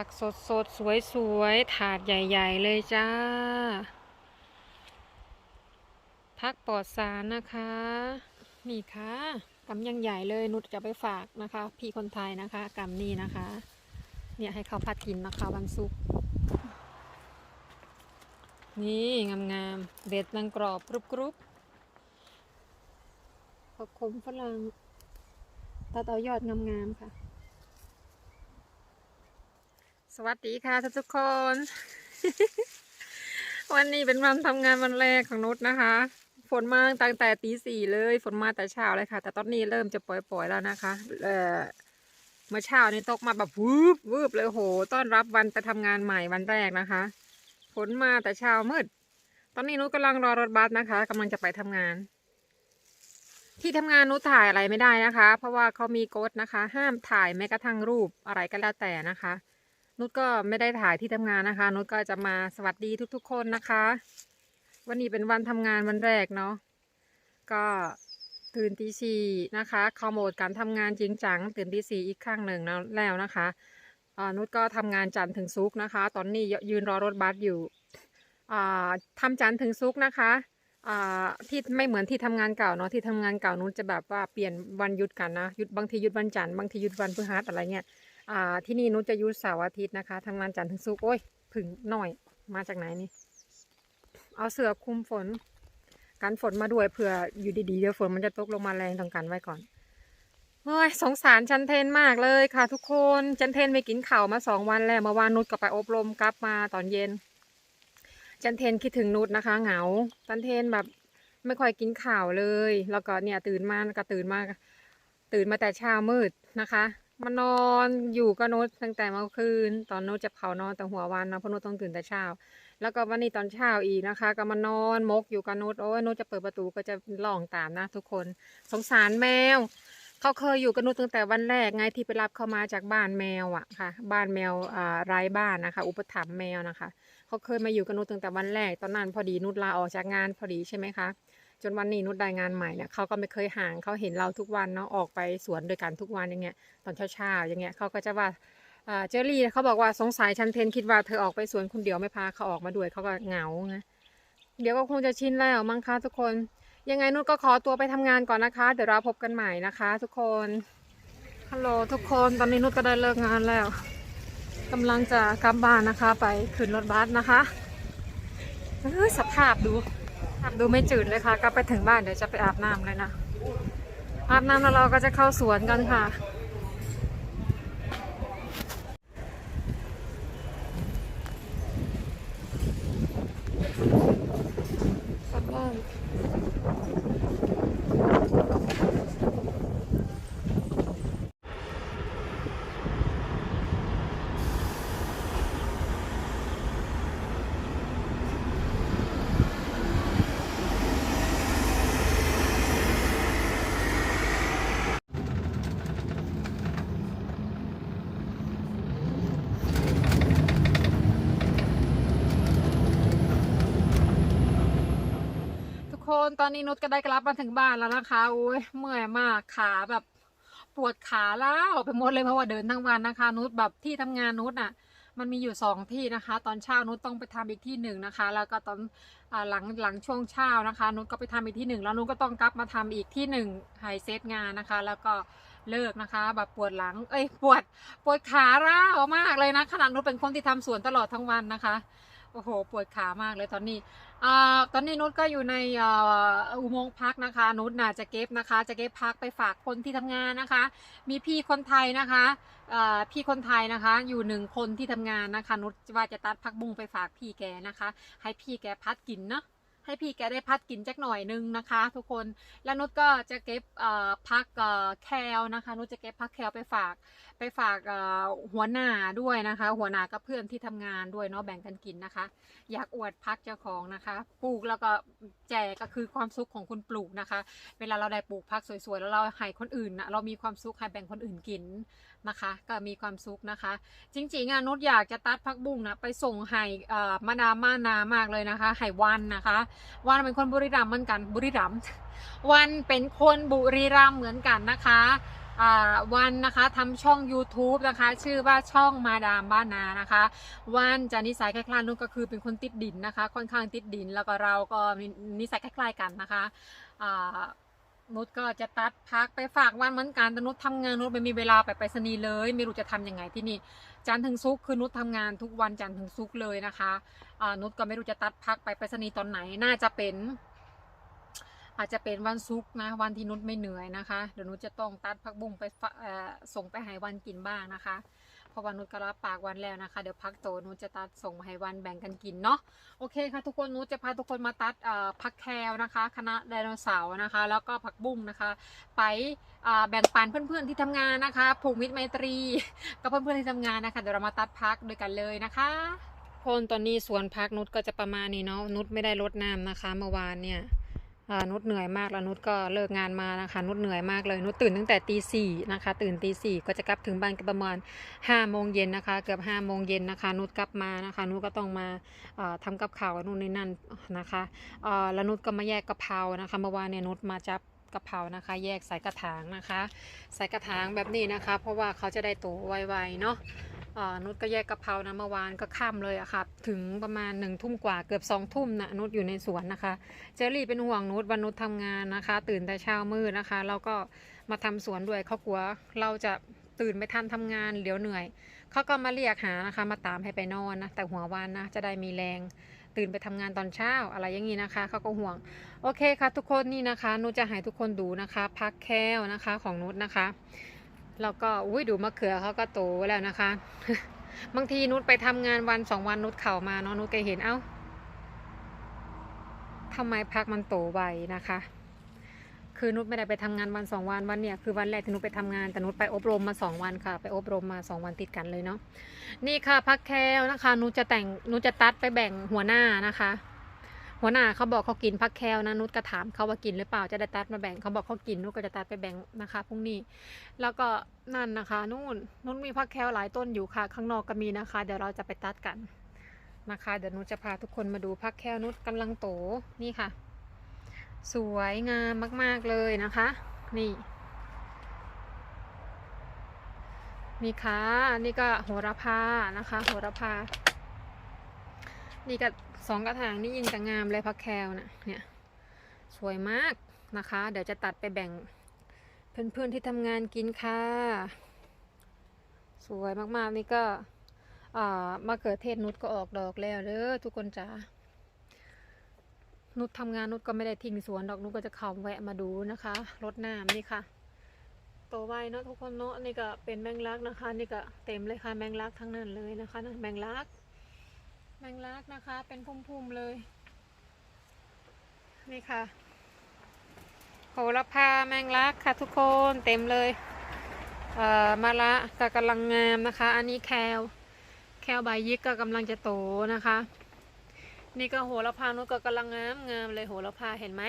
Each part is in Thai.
ผักสดสดสวยสวยถาดใหญ่ ๆ เลยจ้า ผักปลอดสารนะคะ นี่ค่ะกำยังใหญ่เลยนุชจะไปฝากนะคะ พี่คนไทยนะคะกำนี้นะคะ เนี่ยให้เขาพัดกินนะคะวันศุกร์นี่งามๆเด็ดนังกรอบกรุบกรุบผักขมฝรั่งตัดเอายอดงามๆค่ะ สวัสดีค่ะทุกคน วันนี้เป็นวันทำงานวันแรกของนุชนะคะ ฝนมาตั้งแต่ตีสี่เลยฝนมาแต่เช้าเลยค่ะ แต่ตอนนี้เริ่มจะปล่อยๆแล้วนะคะ เอ่อเมื่อเช้านี่ตกมาแบบวืบวืบเลยโห ต้อนรับวันไปทำงานใหม่วันแรกนะคะฝนมาแต่เช้ามืด ตอนนี้นุชกำลังรอรถบัสนะคะกำลังจะไปทำงาน ที่ทำงานนุชถ่ายอะไรไม่ได้นะคะ เพราะว่าเขามีกฎนะคะ ห้ามถ่ายแม้กระทั่งรูปอะไรก็แล้วแต่นะคะ นุชก็ไม่ได้ถ่ายที่ทำงานนะคะนุชก็จะมาสวัสดีทุกๆ คนนะคะ วันนี้เป็นวันทำงานวันแรกเนาะก็ตื่นตีสี่นะคะเข้าโหมดการทำงานจริงจังตื่นตีสี่อีกครั้งหนึ่งแล้วนะคะอ่านุชก็ทำงานจันทร์ถึงศุกนะคะ ตอนนี้ยืนรอรถบัสอยู่อ่าทำจันทร์ถึงศุกนะคะอ่าที่ไม่เหมือนที่ทำงานเก่าเนาะที่ทำงานเก่านุชจะแบบว่าเปลี่ยนวันหยุดกันนะหยุดบางทีหยุดวันจันทร์บางทีหยุดวันพฤหัสอะไรเงี้ย อ่าที่นี่นุชจะยุดเสาร์อาทิตย์นะคะทำงานจันทร์ถึงศุกร์โอ้ยผึ่งหน่อยมาจากไหนนี่ เอาเสือคลุมฝน กันฝนมาด้วยเผื่ออยู่ดีๆเดี๋ยวฝนมันจะตกลงมาแรงต้องกันไว้ก่อนเฮ้ยสงสารจันเทนมากเลยค่ะ ทุกคนจันเทนไม่กินข้าวมาสองวันแล้วเมื่อวานนุชก็ไปอบรมกลับมาตอนเย็น จันเทนคิดถึงนุชนะคะ เหงา จันเทนแบบไม่ค่อยกินข้าวเลย แล้วก็เนี่ยตื่นมาก็ตื่นมากตื่นมาแต่เช้ามืดนะคะ มานอนอยู่กับนุชตั้งแต่เมื่อคืน ตอนนุชจะเผานอนแต่หัววันนะเพราะนุชต้องตื่นแต่เช้า แล้วก็วันนี้ตอนเช้าอีกนะคะ ก็มานอนมกอยู่กับนุชโอ้ยนุชจะเปิดประตูก็จะล่องตามนะ ทุกคนสงสารแมวเขาเคยอยู่กับนุชตั้งแต่วันแรกไงที่ไปรับเขามาจากบ้านแมวอะค่ะ บ้านแมวอ่าไร้บ้านนะคะ อุปถัมภ์แมวนะคะเขาเคยมาอยู่กับนุชตั้งแต่วันแรกตอนนั้นพอดีนุชลาออกจากงานพอดีใช่ไหมคะ จนวันนี้นุชได้งานใหม่เนี่ยเขาก็ไม่เคยห่างเขาเห็นเราทุกวันเนาะออกไปสวนด้วยกันทุกวันอย่างเงี้ยตอนเช้าๆอย่างเงี้ยเขาก็จะว่าเจอรี่เขาบอกว่าสงสัยชันเทนคิดว่าเธอออกไปสวนคนเดียวไม่พาเขาออกมาด้วยเขาก็เหงาไงเดี๋ยวก็คงจะชินแล้วมั้งคะทุกคน ยังไงนุชก็ขอตัวไปทำงานก่อนนะคะ เดี๋ยวเราพบกันใหม่นะคะ ทุกคนฮัลโหลทุกคนตอนนี้นุชก็ได้เลิกงานแล้วกำลังจะกลับบ้านนะคะ ไปขึ้นรถบัสนะคะเอ้ยสภาพดู ดูไม่จืดเลยค่ะ กลับไปถึงบ้านเดี๋ยวจะไปอาบน้ำเลยนะ อาบน้ำแล้วเราก็จะเข้าสวนกันค่ะ คนตอนนี้นุชก็ได้กลับมาถึงบ้านแล้วนะคะโอ้ยเมื่อยมากขาแบบปวดขาแล้วไปหมดเลยเพราะว่าเดินทั้งวันนะคะ นุชแบบที่ทำงานนุชอะ มันมีอยู่สองที่นะคะ ตอนเช้านุชต้องไปทำอีกที่หนึ่งนะคะ แล้วก็ตอนอหลังหลังช่วงเช้านะคะ นุชก็ไปทำอีกที่หนึ่งแล้วนุชก็ต้องกลับมาทำอีกที่หนึ่งไฮเซตงานนะคะ แล้วก็เลิกนะคะ แบบปวดหลัง เอ้ยปวดปวดขาร้าวมากเลยนะขนาดนุชเป็นคนที่ทำสวนตลอดทั้งวันนะคะ โอ้โห ปวดขามากเลยตอนนี้อตอนนี้นุชก็อยู่ในอุโมงค์พักนะคะ นุชน่ะจะเก็บนะคะ จะเก็บพักไปฝากคนที่ทำงานนะคะ มีพี่คนไทยนะคะพี่คนไทยนะคะ อยู่หนึ่งคนที่ทำงานนะคะ นุชว่าจะตัดพักบุ้งไปฝากพี่แกนะคะ ให้พี่แกพัดกินเนาะ ให้พี่แกได้พัดกินจักหน่อยนึงนะคะ ทุกคนแล้วนุชก็จะเก็บพักแคลนะคะนุชจะเก็บพักแคลไปฝากไปฝากหัวหน้าด้วยนะคะ หัวหน้ากับเพื่อนที่ทำงานด้วยเนาะแบ่งกันกินนะคะ อยากอวดพักเจ้าของนะคะ ปลูกแล้วก็แจกก็คือความสุขของคนปลูกนะคะ เวลาเราได้ปลูกพักสวยๆแล้วเราให้คนอื่นนะเรามีความสุขให้แบ่งคนอื่นกิน นะคะ ก็มีความสุขนะคะ จริงๆอะนุชอยากจะตัดพักบุ้งนะไปส่งให้เอ่อมาดามานามากเลยนะคะให้วันนะคะ วันเป็นคนบุรีรัมย์เหมือนกันบุรีรัมย์วันเป็นคนบุรีรัมย์เหมือนกันนะคะวันนะคะทำช่อง YouTube นะคะ ชื่อว่าช่องมาดามบ้านนานะคะ วันจะนิสัยคล้ายๆนุชก็คือเป็นคนติดดินนะคะ ค่อนข้างติดดินแล้วก็เราก็นิสัยคล้ายๆกันนะคะ นุชก็จะตัดพักไปฝากวันเหมือนกันแต่นุชทำงานนุชไม่มีเวลาไปไปรษณีเลย ไม่รู้จะทำยังไงที่นี่จันทร์ถึงศุกคือนุชทำงานทุกวันจันทร์ถึงศุกเลยนะคะนุชก็ไม่รู้จะตัดพักไปไปรษณีตอนไหนน่าจะเป็น อาจจะเป็นวันศุกนะวันที่นุชไม่เหนื่อยนะคะเดี๋ยวนุชจะต้องตัดผักบุ้งไปส่งไปให้วันกินบ้างนะคะ ราะวันนุชก็รับปากวันแล้วนะคะ เดี๋ยวพักโตนุชจะตัดส่งมาให้วันแบ่งกันกินเนาะโอเคค่ะทุกคนนุชจะพาทุกคนมาตัดผักแคลนะคะ คณะไดโนเสาร์นะคะ แล้วก็ผักบุ้งนะคะ ไปแบ่งปันเพื่อนๆที่ทำงานนะคะผูกมิตรไมตรีกับเพื่อนๆที่ทำงานนะคะเดี๋ยวเรามาตัดพักด้วยกันเลยนะคะคนตอนนี้สวนพักนุชก็จะประมาณนี้เนาะนุชไม่ได้รดน้ำนะคะเมื่อวานเนี่ย นุชเหนื่อยมากแล้วนุชก็เลิกงานมานะคะ นุชเหนื่อยมากเลย นุชตื่นตั้งแต่ตีสี่นะคะ ตื่นตีสี่ก็จะกลับถึงบ้านกประมาณห้าโมงเย็นนะคะ เกือบห้าโมงเย็นนะคะ นุชกลับมานะคะ นุชก็ต้องมาเอ่อทำกับข้าวนู่นนี่นั่นนะคะแล้วนุชก็มาแยกกะเพรานะคะ เมื่อวานเนี่ยนุชมาจับกะเพรานะคะ แยกใส่กระถางนะคะ ใส่กระถางแบบนี้นะคะ เพราะว่าเขาจะได้โตไวๆเนาะ นุชก็แยกกะเพรานะเมื่อวานก็ค่ำเลยอะค่ะถึงประมาณหนึ่งทุ่มกว่าเกือบสองทุ่มนะนุชอยู่ในสวนนะคะ เจอรี่เป็นห่วงนุชวันนุชทำงานนะคะ ตื่นแต่เช้ามืดนะคะแล้วก็มาทำสวนด้วยเขากลัวเราจะตื่นไม่ทันทำงานเดี๋ยวเหนื่อยเขาก็มาเรียกหานะคะ มาตามให้ไปนอนนะแต่หัววันนะจะได้มีแรง ตื่นไปทำงานตอนเช้าอะไรอย่างนี้นะคะเขาก็ห่วง โอเคค่ะ ทุกคนนี่นะคะนุชจะให้ทุกคนดูนะคะ พักแค้วนะคะของนุชนะคะ แล้วก็อุ้ยดูมะเขือเขาก็โตแล้วนะคะ บางทีนุชไปทำงานวันสองวันนุชเข่ามาเนาะนุชก็เห็นเอ้าทำไมพักมันโตไวนะคะ คือนุชไม่ได้ไปทำงานวันสองวันวันเนี่ยคือวันแรกที่นุชไปทำงานแต่นุชไปอบรมมาสองวันค่ะ ไปอบรมมาสองวันติดกันเลยเนาะนี่ค่ะพักแคลนะคะนุชจะแต่งนุชจะตัดไปแบ่งหัวหน้านะคะ หัวหน้าเขาบอกเขากินพักแคลนะนุชก็ถามเขาว่ากินหรือเปล่าจะได้ตัดมาแบ่งเขาบอกเขากินนุชก็จะตัดไปแบ่งนะคะพรุ่งนี้ แล้วก็นั่นนะคะนู่นนู่นมีพักแคลหลายต้นอยู่ค่ะ ข้างนอกก็มีนะคะ เดี๋ยวเราจะไปตัดกันนะคะ เดี๋ยวนุชจะพาทุกคนมาดูพักแคลนุชกำลังโตนี่ค่ะ สวยงามมาก ๆเลยนะคะ นี่นี่ค่ะนี่ก็โหระพานะคะ โหระพา นี่ก็ สองกระถางนี่ยิงแต่งามเลยพักแคลนะเนี่ยสวยมากนะคะ เดี๋ยวจะตัดไปแบ่งเพื่อนๆที่ทำงานกินค่ะ สวยมากๆนี่ก็อ่ามะเขือเทศนุชก็ออกดอกแล้วเด้อทุกคนจ้านุชทำงานนุชก็ไม่ได้ทิ้งสวนดอกนุชก็จะเข้าแวะมาดูนะคะรดน้ำนี่ค่ะโตวไวเนาะทุกคนเนาะนี่ก็เป็นแมงลักนะคะ นี่ก็เต็มเลยค่ะแมงลักทั้งนั้นเลยนะคะนะแมงลัก แมงลักนะคะ เป็นพุ่มๆเลย นี่ค่ะโหระพาแมงลักค่ะทุกคนเต็มเลย เอ่อมะละก็กำลังงามนะคะ อันนี้แคลแคลใบยิกก็กำลังจะโตนะคะ นี่ก็โหระพานุก็กำลังงามงามเลยโหระพาเห็นไหม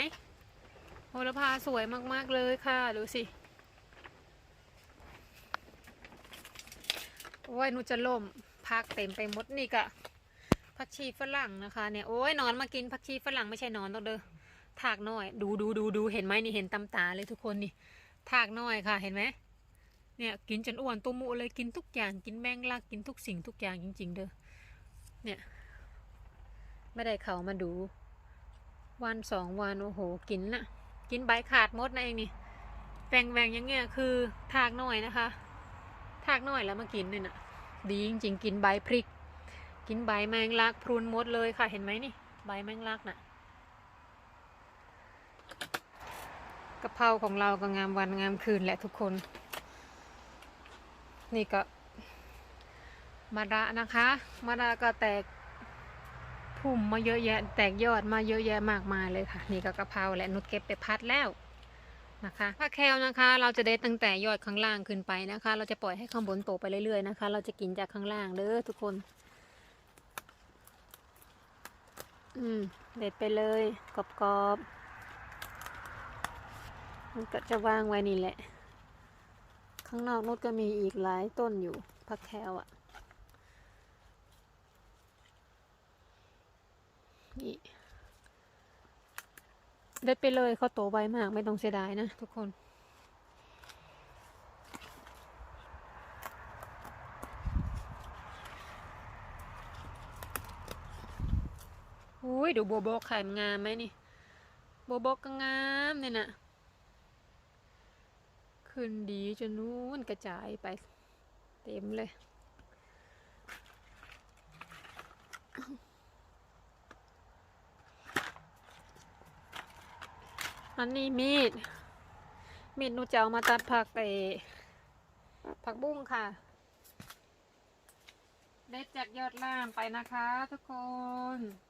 โหระพาสวยมากๆเลยค่ะดูสิโอ้ยนุจะล่มพักเต็มไปหมดนี่ก็ ผักชีฝรั่งนะคะเนี่ยโอ้ยนอนมากินผักชีฝรั่งไม่ใช่นอนตรงเด้อถากน่อย ดูดูดูดูเห็นไหมนี่เห็นตำตาเลยทุกคนนี่ถากน่อยค่ะเห็นไหมเนี่ยกินจนอ้วนตัวมุเลยกินทุกอย่างกินแมงลักกินทุกสิ่งทุกอย่างจริง ๆ เด้อเนี่ยไม่ได้เขามาดู วันสองวันโอ้โหกินนะกินใบขาดมดนะเองนี่แบ่งแบ่งอย่างเงี้ยคือถากหน่อยนะคะถากหน่อยแล้วมากินนี่นะดีจริงๆ กินใบพริก กินใบแมงลักพรุนมดเลยค่ะเห็นไหมนี่ ใบแมงลักน่ะกะเพราของเราก็งามวันงามคืนแหละทุกคน นี่ก็มะระนะคะมะระก็แตกพุ่มมาเยอะแยะ แตกยอดมาเยอะแยะมากมายเลยค่ะ นี่ก็กะเพราและนุชเก็บไปพัดแล้วนะคะผักแคลนะคะ เราจะเด็ดตั้งแต่ยอดข้างล่างขึ้นไปนะคะ เราจะปล่อยให้ข้างบนโตไปเรื่อยๆนะคะ เราจะกินจากข้างล่างเด้อทุกคน อืมเด็ดไปเลยกรอบๆมันก็จะวางไว้นี่แหละ ข้างนอกนุชก็มีอีกหลายต้นอยู่พักแคลอะนี่เด็ดไปเลยเขาโตไวมากไม่ต้องเสียดายนะทุกคน ดูโบโบกไข่มงามไหมนี่ โบโบกก็งามเนี่ยนะขึ้นดีจนนู้นกระจายไปเต็มเลยอันนี้มีด มีดนูจะเอามาตัดผักไอผักบุ้งค่ะ เด็ดจากยอดล่ามไปนะคะทุกคน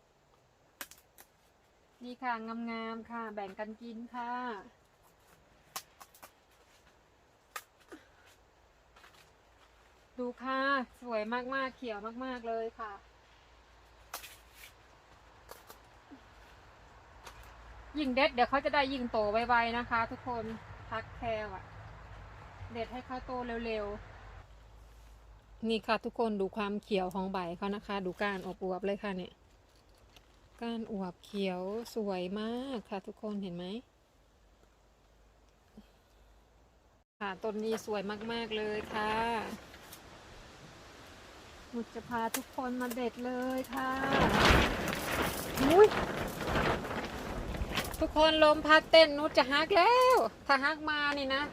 นี่ค่ะงามๆค่ะ แบ่งกันกินค่ะ ดูค่ะ สวยมากๆ เขียวมากๆเลยค่ะ ยิ่งเด็ดเดี๋ยวเขาจะได้ยิ่งโตไวๆนะคะ ทุกคนพักแคลอะเด็ดให้เขาโตเร็วๆ นี่ค่ะทุกคนดูความเขียวของใบเขานะคะ ดูกานอบอวบเลยค่ะเนี่ย ก้านอวบเขียวสวยมากค่ะทุกคนเห็นไหมค่ะต้นนี้สวยมาก ๆ เลยค่ะหนุจะพาทุกคนมาเด็ดเลยค่ะอุ้ยทุกคนลมพัดเต้นนุชจะฮักแล้ว ถ้าฮักมานี่นะ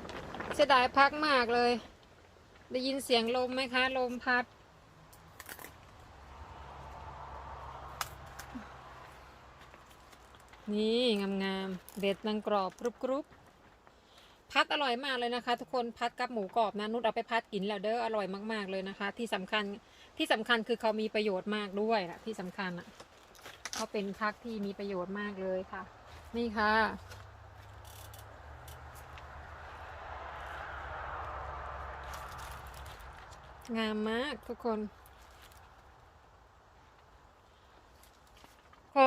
เสียดายพักมากเลย ได้ยินเสียงลมไหมคะ ลมพัด นี่งามๆ เด็ดนังกรอบกรุบกรุบพัดอร่อยมากเลยนะคะ ทุกคนพัดกับหมูกรอบนะนุชเอาไปพัดกินแล้วเด้ออร่อยมากๆเลยนะคะ ที่สำคัญที่สำคัญคือเขามีประโยชน์มากด้วยนะที่สำคัญอะเขาเป็นพักที่มีประโยชน์มากเลยค่ะ นี่ค่ะ งามมากทุกคน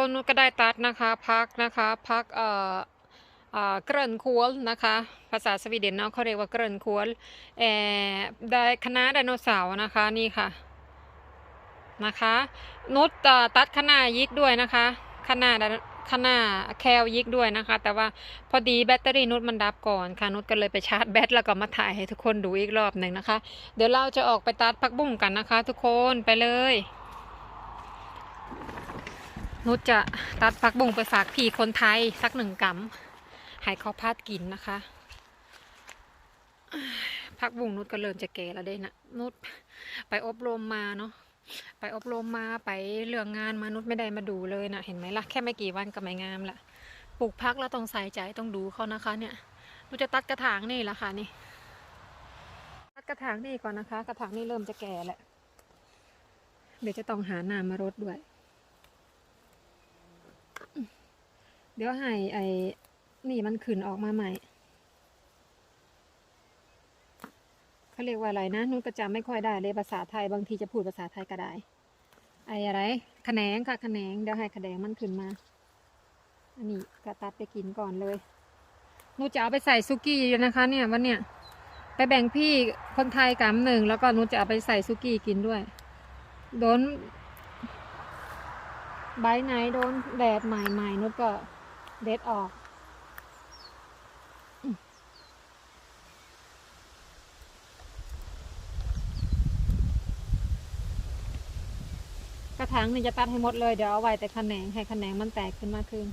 คนก็ได้ตัดนะคะพักนะคะพักเอ่อเอ่อเกรนควลนะคะ ภาษาสวีเดนเนาะเขาเรียกว่าเกรนควลเอ่อได้คณะไดโนเสาร์นะคะนี่ค่ะนะคะ นุชตัดขนายิกด้วยนะคะขนาดขนาแคลยิกด้วยนะคะ แต่ว่าพอดีแบตเตอรี่นุชมันดับก่อนค่ะนุชก็เลยไปชาร์จแบตแล้วก็มาถ่ายให้ทุกคนดูอีกรอบหนึ่งนะคะ เดี๋ยวเราจะออกไปตัดผักบุ้งกันนะคะ ทุกคนไปเลย นุชจะตัดผักบุ้งไปฝากพี่คนไทยสักหนึ่งกำให้เขาพาดกินนะคะผักบุ้งนุชก็เริ่มจะแก่แล้วเด้นะนุชไปอบรมมาเนาะไปอบรมมาไปเรื่องงานมานุษย์ไม่ได้มาดูเลยนะเห็นไหมล่ะแค่ไม่กี่วันก็ไม่งามละปลูกพักแล้วต้องใส่ใจต้องดูเขานะคะ เนี่ยเราจะตัดกระถางนี่ละค่ะนี่ตัดกระถางนี่ก่อนนะคะ กระถางนี่เริ่มจะแก่แล้วเดี๋ยวจะต้องหาน้ำมารดด้วย เดี๋ยวให้ไอ้นี่มันขึ้นออกมาใหม่เขาเรียกว่าอะไรนะนุ้นก็จำไม่ค่อยได้เลยภาษาไทยบางทีจะพูดภาษาไทยก็ได้ไอ้อะไรขะแขนงค่ะขะแขนงเดี๋ยวให้ขะแขนงมันขึ้นมา อันนี้ก็ตัดไปกินก่อนเลยหนูจะเอาไปใส่ซุกี้อยู่นะคะ เนี่ยวันเนี้ยไปแบ่งพี่คนไทยกำหนึ่งแล้วก็หนูจะเอาไปใส่ซุกี้กินด้วย โดนใบไหนโดนแดดใหม่ๆนุชก็ เด็ดออก กระถางนี่จะตัดให้หมดเลย เดี๋ยวเอาไว้แต่ขนงให้แขนงมันแตกขึ้นมาคืน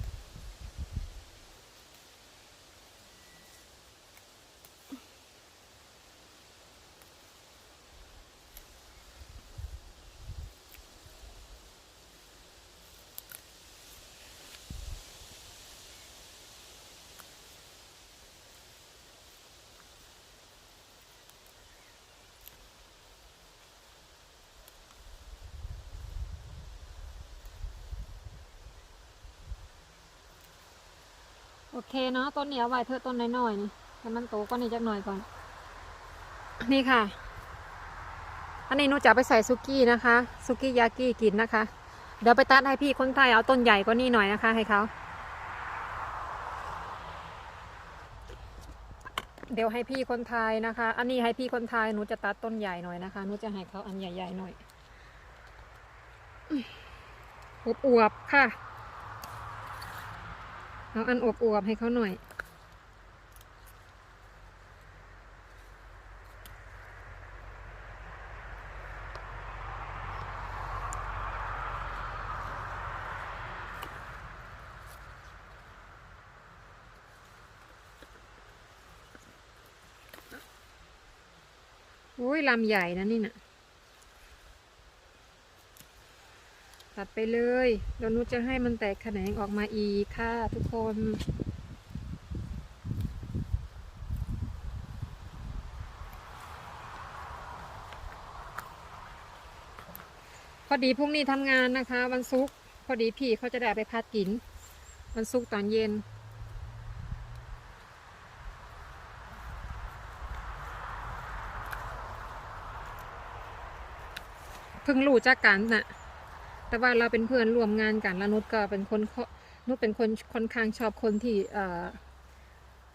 โอเคเนาะต้นเหนี้เอาไว้เถอต้นน้อยๆนี่ให้มันโตก็นี่จักหน่อยก่อน นี่ค่ะ อันนี้หนูจะไปใส่ซุกี้นะคะซุกี้ยากิกินนะคะ เดี๋ยวไปตัดให้พี่คนไทยเอาต้นใหญ่กว่านี้หน่อยนะคะ ให้เขาเดี๋ยวให้พี่คนไทยนะคะ อันนี้ให้พี่คนไทยหนูจะตัดต้นใหญ่หน่อยนะคะหนูจะให้เขาอันใหญ่ๆหน่อยอวบๆค่ะ เอาอันอวบๆให้เขาหน่อย โอ้ยลำใหญ่นะนี่นะ่ะ ตัดไปเลยเดี๋ยวนุชจะให้มันแตกแขนงออกมาอีกค่ะทุกคนพอดีพรุ่งนี้ทำงานนะคะ วันศุกร์พอดีพี่เขาจะได้ไปพัดกิน วันศุกร์ตอนเย็นเพิ่งรู้จักกันน่ะ แต่ว่าเราเป็นเพื่อนร่วมงานกันแล้วนุชก็เป็นคนนุชเป็นคนค่อนข้างชอบคนที่เอ่อ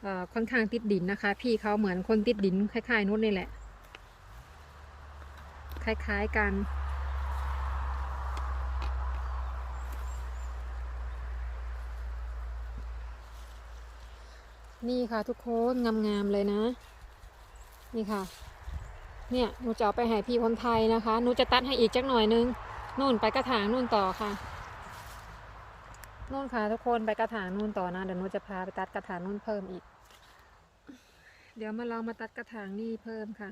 เอ่อค่อนข้างติดดินนะคะ พี่เขาเหมือนคนติดดินคล้ายๆนุชนี่แหละ คล้ายๆกันนี่ค่ะทุกคนงามๆเลยนะ นี่ค่ะ เนี่ยหนูจะเอาไปให้พี่คนไทยนะคะหนูจะตัดให้อีกจักหน่อยนึง นู่นไปกระถางนู่นต่อค่ะนู่นค่ะทุกคนไปกระถางนู่นต่อนะเดี๋ยวนูจะพาไปตัดกระถางนู่นเพิ่มอีก เดี๋ยวมาลองมาตัดกระถางนี่เพิ่มค่ะ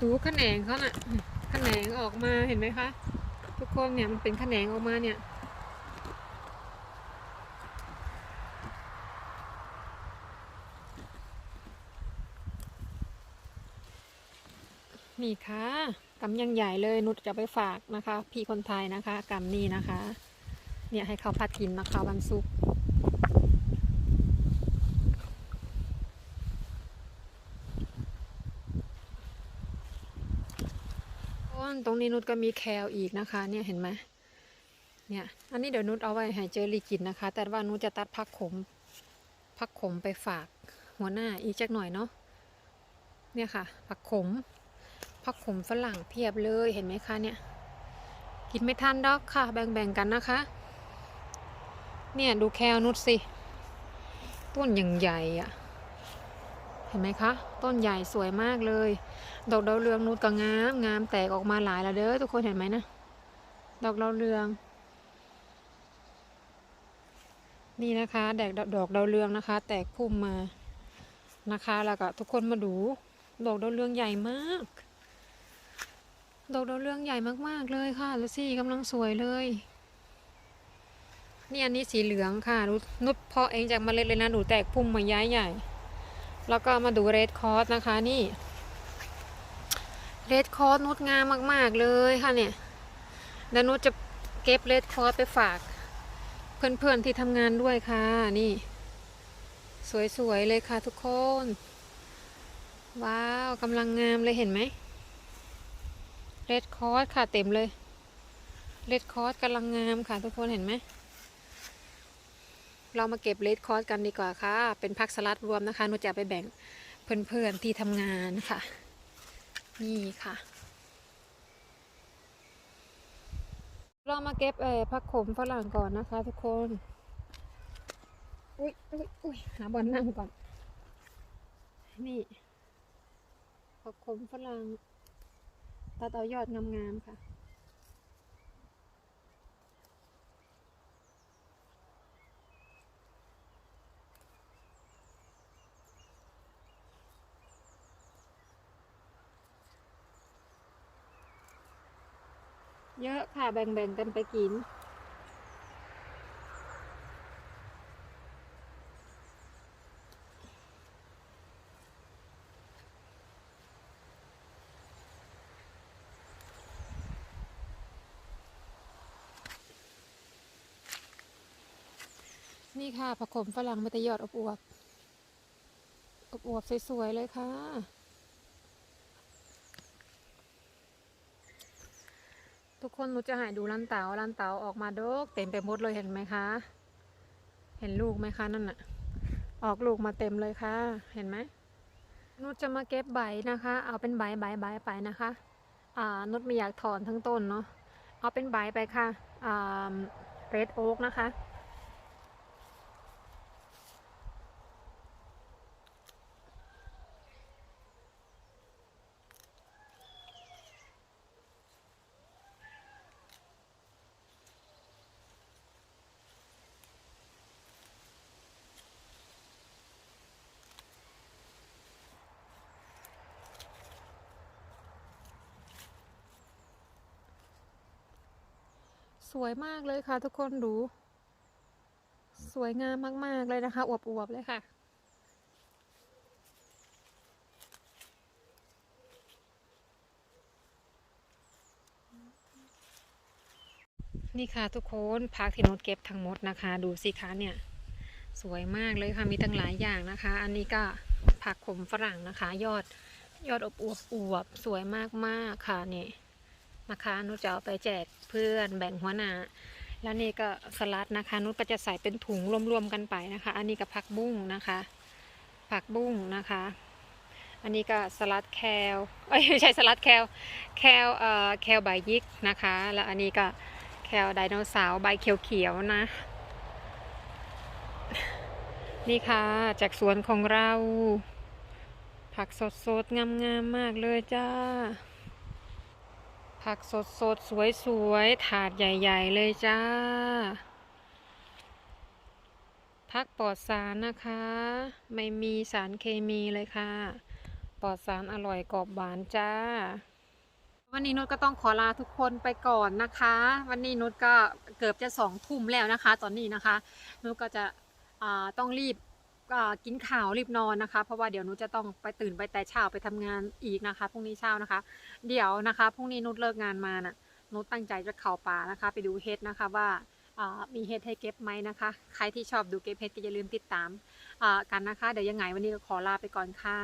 ดูแขนงเขาน่ะแขนงออกมาเห็นไหมคะ ทุกคนเนี่ยมันเป็นแขนงออกมาเนี่ย นี่ค่ะกำยังใหญ่เลยนุชจะไปฝากนะคะ พี่คนไทยนะคะกำนี่นะคะ เนี่ยให้เขาพัดกินนะคะวันศุกร์ต้นตรงนี้นุชก็มีแคลอีกนะคะ เนี่ยเห็นไหมเนี่ย อันนี้เดี๋ยวนุชเอาไว้ให้เจอรีกินนะคะ แต่ว่านุชจะตัดพักขม พักขมไปฝากหัวหน้าอีกจักหน่อยเนาะ เนี่ยค่ะ ผักขม ผักขมฝรั่งเพียบเลยเห็นไหมคะเนี่ย กินไม่ทันดอกค่ะ แบ่งๆกันนะคะ เนี่ยดูแคลนุชสิ ต้นอย่างใหญ่อะเห็นไหมคะ ต้นใหญ่สวยมากเลย ดอกดาวเรืองนุชก็งามงามแตกออกมาหลายแล้วเด้อทุกคนเห็นไหมนะ ดอกดาวเรือง นี่นะคะแดกดอกดาวเรืองนะคะ แตกพุ่มมานะคะ แล้วก็ทุกคนมาดูดอกดาวเรืองใหญ่มาก ดอกดาวเรืองใหญ่มากๆเลยค่ะแล้วสิกำลังสวยเลย นี่อันนี้สีเหลืองค่ะนุชนุชเพาะเองจากเมล็ดเลยนะหนูแตกพุ่มมาย้ายใหญ่ แล้วก็มาดูเรดคอร์สนะคะนี่เรดคอร์สนุชงามมากๆเลยค่ะเนี่ยแล้วนุชจะเก็บเรดคอร์สไปฝาก เพื่อนๆที่ทำงานด้วยค่ะนี่ สวยๆเลยค่ะทุกคน ว้าวกำลังงามเลยเห็นไหม เรดคอร์สค่ะเต็มเลยเรดคอร์สกำลังงามค่ะทุกคนเห็นไหมเรามาเก็บเรดคอร์สกันดีกว่าค่ะ เป็นพักสลัดรวมนะคะหนูจะไปแบ่งเพื่อนๆที่ทำงานค่ะ นี่ค่ะ เรามาเก็บเอ่อผักขมฝรั่งก่อนนะคะทุกคน อุ้ยอุ้ยอุ้ยหาบอลนั่งก่อน นี่ผักขมฝรั่ง ตัดเอายอดงามๆค่ะ เยอะค่ะแบ่งๆกันไปกิน นี่ค่ะผักขมฝรั่งมัตยอดอบอวบอบอวบสวยๆเลยค่ะ ทุกคนหนูจะให้ดูลันเตาลันเตาออกมาดก เต็มไปหมดเลยเห็นไหมคะ เห็นลูกไหมคะนั่นน่ะ ออกลูกมาเต็มเลยค่ะ เห็นไหมนุชจะมาเก็บใบนะคะ เอาเป็นใบใบใบไปนะคะ อ่านุชไม่อยากถอนทั้งต้นเนาะ เอาเป็นใบไปค่ะ อ่าเรดโอ๊กนะคะ สวยมากเลยค่ะ ทุกคนดู สวยงามมาก ๆ เลยนะคะ อวบ ๆ เลยค่ะ นี่ค่ะทุกคนพักที่นุชเก็บทั้งหมดนะคะ ดูสิคะเนี่ย สวยมากเลยค่ะ มีตั้งหลายอย่างนะคะ อันนี้ก็ผักขมฝรั่งนะคะ ยอดยอดอบอวบอวบสวยมาก ๆ ค่ะนี่ นะคะนุชจะเอาไปแจกเพื่อนแบ่งหัวหน้า แล้วนี่ก็สลัดนะคะ นุชก็จะใส่เป็นถุงรวมๆกันไปนะคะ อันนี้ก็ผักบุ้งนะคะ ผักบุ้งนะคะ อันนี้ก็สลัดแคลเอ้ยไม่ใช่สลัดแคลแคลเอ่อแคลใบยิกนะคะ แล้วอันนี้ก็แคลไดโนเสาร์ใบเขียวๆนะนี่ค่ะ จากสวนของเรา ผักสดสดๆงามๆมากเลยจ้า ผักสดสดสวยสวยถาดใหญ่ ๆ เลยจ้า ผักปลอดสารนะคะ ไม่มีสารเคมีเลยค่ะ ปลอดสารอร่อยกรอบหวานจ้า วันนี้นุชก็ต้องขอลาทุกคนไปก่อนนะคะ วันนี้นุชก็เกือบจะสองทุ่มแล้วนะคะ ตอนนี้นะคะ นุชก็จะต้องรีบ กินข่าวรีบนอนนะคะ เพราะว่าเดี๋ยวนุชจะต้องไปตื่นไปแต่เช้าไปทำงานอีกนะคะพรุ่งนี้เช้านะคะ เดี๋ยวนะคะพรุ่งนี้นุชเลิกงานมาน่ะนุชตั้งใจจะเข้าป่านะคะ ไปดูเฮ็ดนะคะว่ามีเฮ็ดให้เก็บไหมนะคะ ใครที่ชอบดูเก็บเฮ็ดก็อย่าลืมติดตามกันนะคะ เดี๋ยวยังไงวันนี้ก็ขอลาไปก่อนค่ะ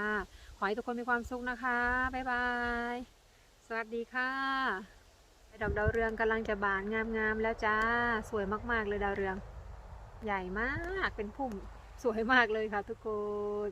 ขอให้ทุกคนมีความสุขนะคะบ๊ายบายสวัสดีค่ะดอกดาวเรืองกำลังจะบานงามๆแล้วจ้าสวยมากๆเลยดาวเรือง ใหญ่มากเป็นพุ่ม สวยมากเลยค่ะทุกคน